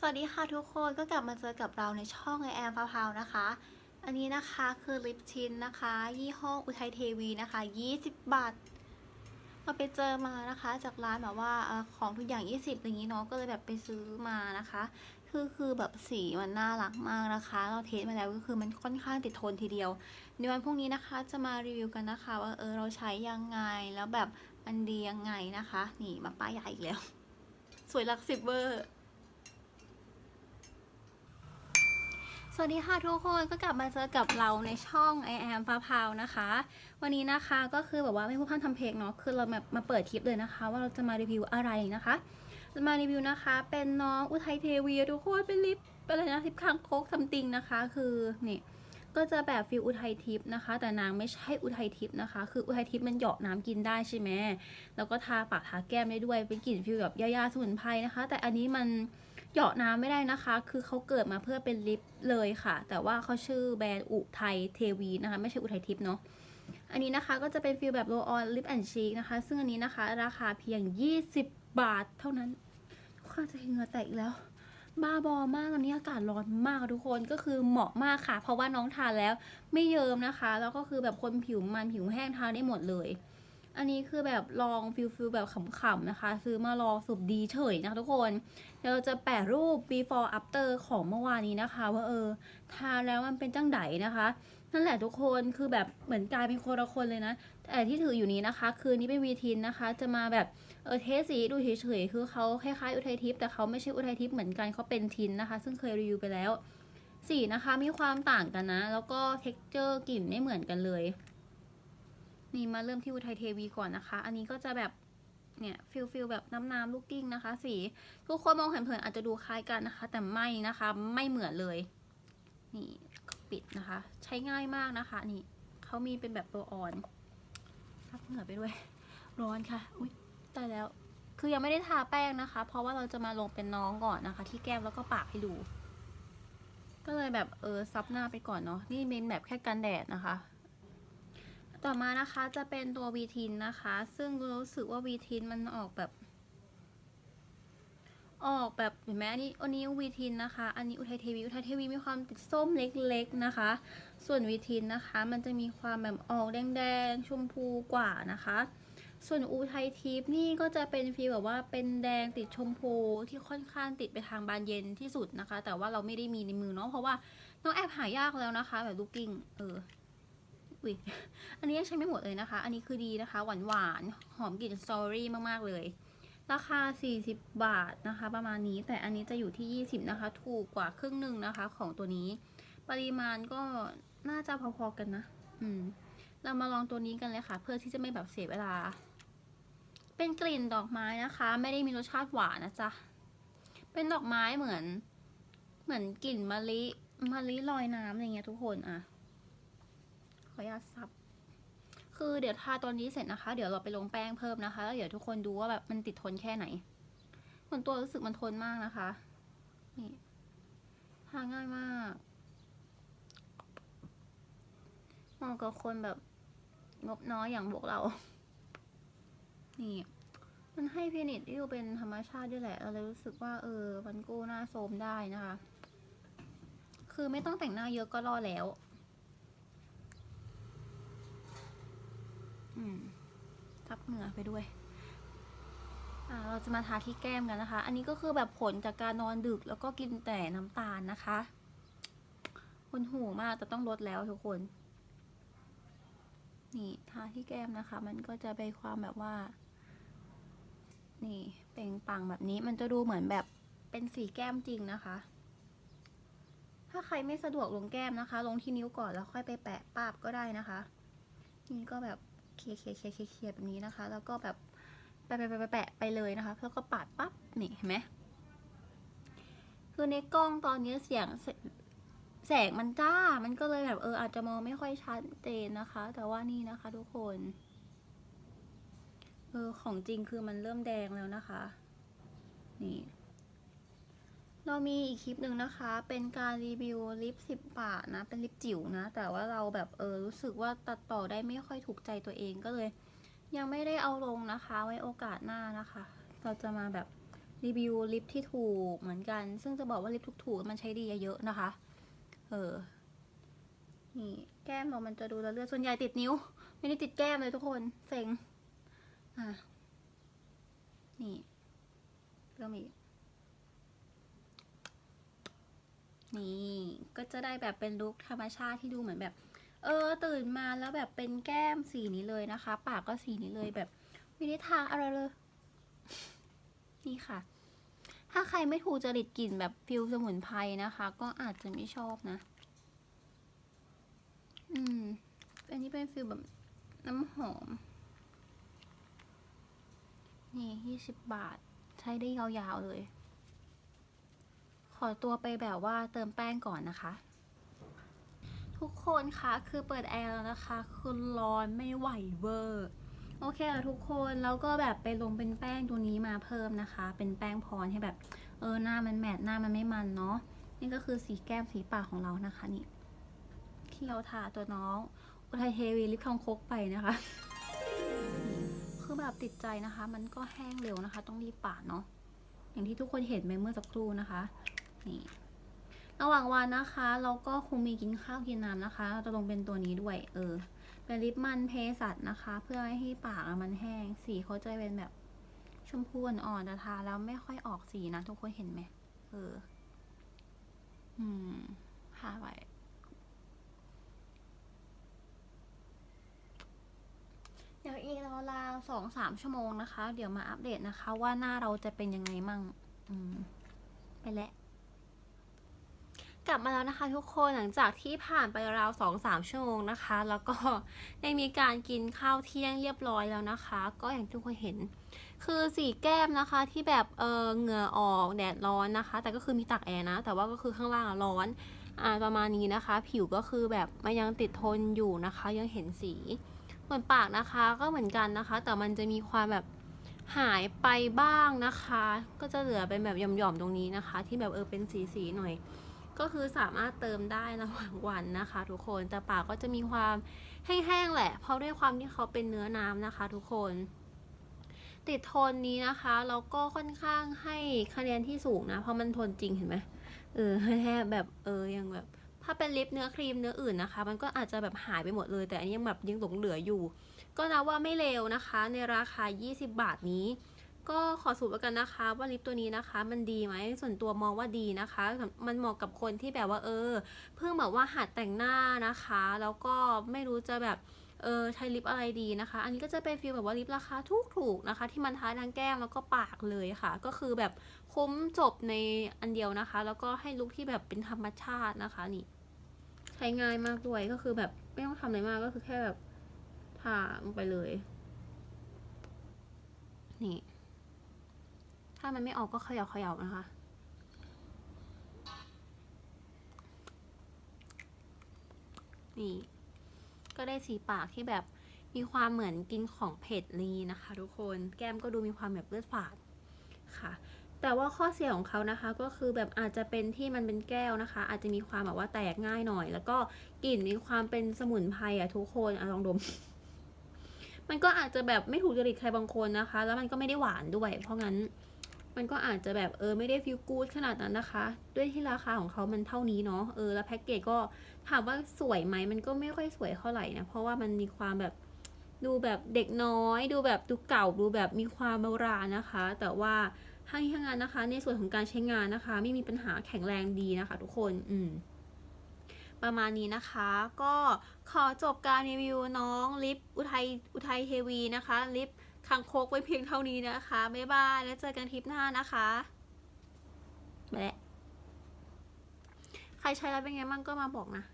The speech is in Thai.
สวัสดีค่ะทุกคนก็กลับมาเจอกับเราในช่องไอแอมพาวพาวนะคะ อันนี้นะคะคือลิปทินนะคะ ยี่ห้ออุทัยเทวีนะคะ 20 บาทเราไปเจอมานะคะจากร้านแบบว่าของทุกอย่าง 20อย่างนี้เนาะก็เลยแบบไปซื้อมานะคะ คือคือแบบสีมันน่ารักมากนะคะ เราเทสมาแล้วก็คือมันค่อนข้างติดทนทีเดียว ในวันพรุ่งนี้นะคะจะมารีวิวกันนะคะว่าเออเราใช้ยังไงแล้วแบบมันดียังไงนะคะ นี่มาป้ายยาอีกแล้ว สวยหลักสิบเวอร์ สวัสดีค่ะทุกคนก็กลับมาเจอกับเราในช่อง I am ฟ้าพาวนะคะ วันนี้นะคะก็คือแบบว่าไม่พูดพร่ำทำเพลงเนาะคือเราแบบมาเปิดคลิปเลยนะคะ ว่าเราจะมารีวิวอะไรนะคะจะมารีวิวนะคะ เป็นน้องอุทัยเทวีทุกคนเป็นลิปเป็นอะไรนะลิปคางโคกซัมติงนะคะ คือนี่ก็จะแบบฟิลอุทัยทิพย์นะคะ แต่นางไม่ใช่อุทัยทิพย์นะคะ คืออุทัยทิพย์มันเหยาะน้ำกินได้ใช่ไหมแล้วก็ทาปากทาแก้มได้ด้วยเป็นกลิ่นฟิลแบบยาๆสมุนไพรนะคะ แต่อันนี้มัน เหยาะน้ำไม่ได้นะคะ คือเขาเกิดมาเพื่อเป็นลิปเลยค่ะ แต่ว่าเขาชื่อแบรนด์อุทัยเทวีนะคะ ไม่ใช่อุทัยทิพย์เนาะอันนี้นะคะก็จะเป็นฟิลแบบโรออนลิปแอนชีกนะคะ ซึ่งอันนี้นะคะ ราคาเพียง 20 บาทเท่านั้นข้าจะเหงื่อแตกอีกแล้ว บ้าบอมากตอนนี้อากาศร้อนมากทุกคนก็คือเหมาะมากค่ะ เพราะว่าน้องทานแล้วไม่เยิ้มนะคะ แล้วก็คือแบบคนผิวมันผิวแห้งทานได้หมดเลย อันนี้คือแบบลองฟิลฟิลแบบขำๆนะคะ ซื้อมาลองสุดดีเฉยนะคะทุกคนเดี๋ยวเราจะแปะรูป before after ของเมื่อวานนี้นะคะ ว่าเออทาแล้วมันเป็นจังไดนะคะนั่นแหละทุกคนคือแบบเหมือนกลายเป็นคนละคนเลยนะแต่ที่ถืออยู่นี้นะคะ คือนี้เป็นวีทินนะคะ จะมาแบบเออเทสสีดูเฉยๆคือเขาคล้ายๆอุทัยทิพย์แต่เขาไม่ใช่อุทัยทิพย์เหมือนกันเขาเป็นทินนะคะ ซึ่งเคยรีวิวไปแล้วสีนะคะมีความต่างกันนะ แล้วก็เท็กเจอร์กลิ่นไม่เหมือนกันเลย นี่มาเริ่มที่อุทัยเทวีก่อนนะคะ อันนี้ก็จะแบบเนี่ยฟิลฟิลแบบน้ำน้ำลูกกิ้งนะคะ สีทุกคนมองเห็นเผินอาจจะดูคล้ายกันนะคะ แต่ไม่นะคะไม่เหมือนเลย นี่ปิดนะคะ ใช้ง่ายมากนะคะ นี่เขามีเป็นแบบตัวอ่อนรับเหงื่อไปด้วย ร้อนค่ะ อุ้ยตายแล้ว คือยังไม่ได้ทาแป้งนะคะ เพราะว่าเราจะมาลงเป็นน้องก่อนนะคะ ที่แก้มแล้วก็ปากให้ดู ก็เลยแบบเออซับหน้าไปก่อนเนาะนี่เป็นแบบแค่กันแดดนะคะ ต่อมานะคะจะเป็นตัววีทินนะคะ ซึ่งรู้สึกว่าวีทินมันออกแบบ ออกแบบเห็นไหมอันนี้อันนี้วีทินนะคะ อันนี้อุทัยเทวีอุทัยเทวีมีความติดส้มเล็กๆนะคะ ส่วนวีทินนะคะ มันจะมีความแบบออกแดงๆชมพูกว่านะคะ ส่วนอุทัยทิพย์นี่ก็จะเป็นฟีลแบบว่าเป็นแดงติดชมพูที่ค่อนข้างติดไปทางบานเย็นที่สุดนะคะ แต่ว่าเราไม่ได้มีในมือเนาะเพราะว่าน้องแอบหายากแล้วนะคะ แบบลูกกิ้งเออ อุ้ยอันนี้ยังใช้ไม่หมดเลยนะคะ อันนี้คือดีนะคะ หวานหวานหอมกลิ่นสตรอเบอรี่มากๆเลย ราคา 40 บาทนะคะ ประมาณนี้แต่อันนี้จะอยู่ที่ 20 นะคะ ถูกกว่าครึ่งหนึ่งนะคะ ของตัวนี้ ปริมาณก็น่าจะพอๆกันนะ อืม เรามาลองตัวนี้กันเลยค่ะ เพื่อที่จะไม่แบบเสียเวลา เป็นกลิ่นดอกไม้นะคะ ไม่ได้มีรสชาติหวานนะจ๊ะเป็นดอกไม้เหมือน เหมือนกลิ่นมะลิมะลิลอยน้ำอะไรเงี้ยทุกคนอะ ออนุญาตซับ คือเดี๋ยวทาตอนนี้เสร็จนะคะ เดี๋ยวเราไปลงแป้งเพิ่มนะคะแล้วเดี๋ยวทุกคนดูว่าแบบมันติดทนแค่ไหนส่วนตัวรู้สึกมันทนมากนะคะ นี่ทาง่ายมากเหมาะกับคนแบบงบน้อยอย่างพวกเรา นี่ มันให้พินิจที่เป็นธรรมชาติด้วยแหละ เราเลยรู้สึกว่า เออมันกู้หน้าโทรมได้นะคะ คือไม่ต้องแต่งหน้าเยอะก็รอดแล้ว อืม ทับเหงื่อไปด้วยเราจะมาทาที่แก้มกันนะคะ อันนี้ก็คือแบบผลจากการนอนดึกแล้วก็กินแต่น้ำตาลนะคะคนหูมากแต่ต้องลดแล้วทุกคน นี่ทาที่แก้มนะคะ มันก็จะไปความแบบว่า นี่เปล่งปังแบบนี้มันจะดูเหมือนแบบเป็นสีแก้มจริงนะคะ ถ้าใครไม่สะดวกลงแก้มนะคะ ลงที่นิ้วก่อนแล้วค่อยไปแปะปาบก็ได้นะคะ นี่ก็แบบ เคลียร์เคลียร์เคลียร์เคลียร์เคแบบนี้นะคะ แล้วก็แบบแปะแปะแปะแปะไปเลยนะคะแล้วก็ปาดปั๊บนี่เห็นไหมคือในกล้องตอนนี้เสียงแสแสงมันจ้า มันก็เลยแบบเอออาจจะมองไม่ค่อยชัดเจนนะคะ แต่ว่านี่นะคะ ทุกคนเออของจริงคือมันเริ่มแดงแล้วนะคะ นี่ เรามีอีกคลิปหนึ่งนะคะ เป็นการรีวิวลิปสิบบาทนะ เป็นลิปจิ๋วนะ แต่ว่าเราแบบเออรู้สึกว่าตัดต่อได้ไม่ค่อยถูกใจตัวเองก็เลย ยังไม่ได้เอาลงนะคะ ไว้โอกาสหน้านะคะ เราจะมาแบบรีวิวลิปที่ถูกเหมือนกัน ซึ่งจะบอกว่าลิปถูกๆมันใช้ดีเยอะนะคะ เออ นี่แก้มเรามันจะดูล้วเลือดส่วนใหญ่ติดนิ้ว ไม่ได้ติดแก้มเลยทุกคน เซ็ง อะ นี่เริ่มอีก นี่ก็จะได้แบบเป็นลุคธรรมชาติที่ดูเหมือนแบบ เออ ตื่นมาแล้วแบบเป็นแก้มสีนี้เลยนะคะ ปากก็สีนี้เลยแบบไม่ได้ทาอะไรเลย นี่ค่ะ ถ้าใครไม่ถูกจริตกลิ่นแบบฟิลสมุนไพรนะคะ ก็อาจจะไม่ชอบนะ อืม อันนี้เป็นฟิลแบบน้ำหอม นี่ยี่สิบบาท ใช้ได้ยาวๆเลย ขอตัวไปแบบว่าเติมแป้งก่อนนะคะ ทุกคนคะคือเปิดแอร์แล้วนะคะคือร้อนไม่ไหวเวอร์โอเคค่ะทุกคนแล้วก็แบบไปลงเป็นแป้งตัวนี้มาเพิ่มนะคะ เป็นแป้งพรให้แบบเออหน้ามันแมทหน้ามันไม่มันเนาะนี่ก็คือสีแก้มสีปากของเรานะคะนี่ที่เราทาตัวน้องอุทัยเทวีลิปทองคกไปนะคะ คือแบบติดใจนะคะ มันก็แห้งเร็วนะคะ ต้องรีบปาดเนาะอย่างที่ทุกคนเห็นไปเมื่อสักครู่นะคะ นี่ระหว่างวันนะคะ เราก็คงมีกินข้าวกินน้ำนะคะ เราจะลงเป็นตัวนี้ด้วย เออ เป็นลิปมันเพสัตนะคะ เพื่อไม่ให้ปากมันแห้ง สีเขาจะเป็นแบบชมพูอ่อนๆแต่ทาแล้วไม่ค่อยออกสีนะ ทุกคนเห็นไหม เออ อืมทาไว้เดี๋ยวอีกราวๆสองสามชั่วโมงนะคะ เดี๋ยวมาอัปเดตนะคะ ว่าหน้าเราจะเป็นยังไงมั่ง อืม ไปแล้ว กลับมาแล้วนะคะทุกคนหลังจากที่ผ่านไปราวสองสามชั่วโมงนะคะ แล้วก็ได้มีการกินข้าวเที่ยงเรียบร้อยแล้วนะคะ ก็อย่างทุกคนเห็น คือสีแก้มนะคะที่แบบเออเหงื่อออกแดดร้อนนะคะ แต่ก็คือมีตากแอร์นะ แต่ว่าก็คือข้างล่างร้อนอ่าประมาณนี้นะคะ ผิวก็คือแบบมันยังติดทนอยู่นะคะ ยังเห็นสีส่วนปากนะคะก็เหมือนกันนะคะ แต่มันจะมีความแบบหายไปบ้างนะคะ ก็จะเหลือเป็นแบบหย่อมๆตรงนี้นะคะ ที่แบบเออเป็นสีๆหน่อย ก็คือสามารถเติมได้ระหว่างวันนะคะ ทุกคนแต่ปากก็จะมีความแห้งๆแหละ เพราะด้วยความที่เขาเป็นเนื้อน้ำนะคะ ทุกคน ติดทนนี้นะคะแล้วก็ค่อนข้างให้คะแนนที่สูงนะ เพราะมันทนจริงเห็นไหมเออแค่แบบเออยังแบบ ถ้าเป็นลิปเนื้อครีมเนื้ออื่นนะคะ มันก็อาจจะแบบหายไปหมดเลยแต่อันนี้ยังแบบยังหลงเหลืออยู่ ก็นับว่าไม่เลวนะคะ ในราคา 20 บาทนี้ ก็ขอสรุปแล้วกันนะคะ ว่าลิปตัวนี้นะคะ มันดีไหมส่วนตัวมองว่าดีนะคะ มันเหมาะกับคนที่แบบว่าเออ เพิ่งแบบว่าหัดแต่งหน้านะคะ แล้วก็ไม่รู้จะแบบเออใช้ลิปอะไรดีนะคะ อันนี้ก็จะเป็นฟีลแบบว่าลิปราคาถูกๆนะคะ ที่มันทาทั้งแก้มแล้วก็ปากเลยค่ะ ก็คือแบบคุ้มจบในอันเดียวนะคะ แล้วก็ให้ลุคที่แบบเป็นธรรมชาตินะคะนี่ ใช้ง่ายมากด้วยก็คือแบบไม่ต้องทำอะไรมากก็คือแค่แบบทาลงไปเลย นี่ามันไม่ออกก็เขย่าเขย่านะคะนี่ก็ได้สีปากที่แบบมีความเหมือนกินของเผ็ดลีนะคะ ทุกคนแก้มก็ดูมีความแบบเลือดฝาดค่ะ แต่ว่าข้อเสียของเขานะคะ ก็คือแบบอาจจะเป็นที่มันเป็นแก้วนะคะ อาจจะมีความแบบว่าแตกง่ายหน่อย แล้วก็กลิ่นมีความเป็นสมุนไพรอะทุกคนอะลองดม มันก็อาจจะแบบไม่ถูกจริตใครบางคนนะคะ แล้วมันก็ไม่ได้หวานด้วย เพราะงั้น มันก็อาจจะแบบเออไม่ได้ฟิลกู๊ดขนาดนั้นนะคะ ด้วยที่ราคาของเขามันเท่านี้เนาะเออแล้วแพ็กเกจก็ถามว่าสวยไหมมันก็ไม่ค่อยสวยเท่าไหร่นะเพราะว่ามันมีความแบบดูแบบเด็กน้อย ดูแบบดูเก่าดูแบบมีความโบราณนะคะ แต่ว่าทั้งนี้ทั้งนั้นนะคะ ในส่วนของการใช้งานนะคะ ไม่มีปัญหาแข็งแรงดีนะคะ ทุกคนอืมประมาณนี้นะคะ ก็ขอจบการรีวิวน้องลิปอุทัยอุทัยเทวีนะคะลิป คังคกไว้เพียงเท่านี้นะคะ บ๊ายบาย แล้วเจอกันทริปหน้านะคะไปแล้วใครใช้แล้วเป็นไงบ้างก็มาบอกนะ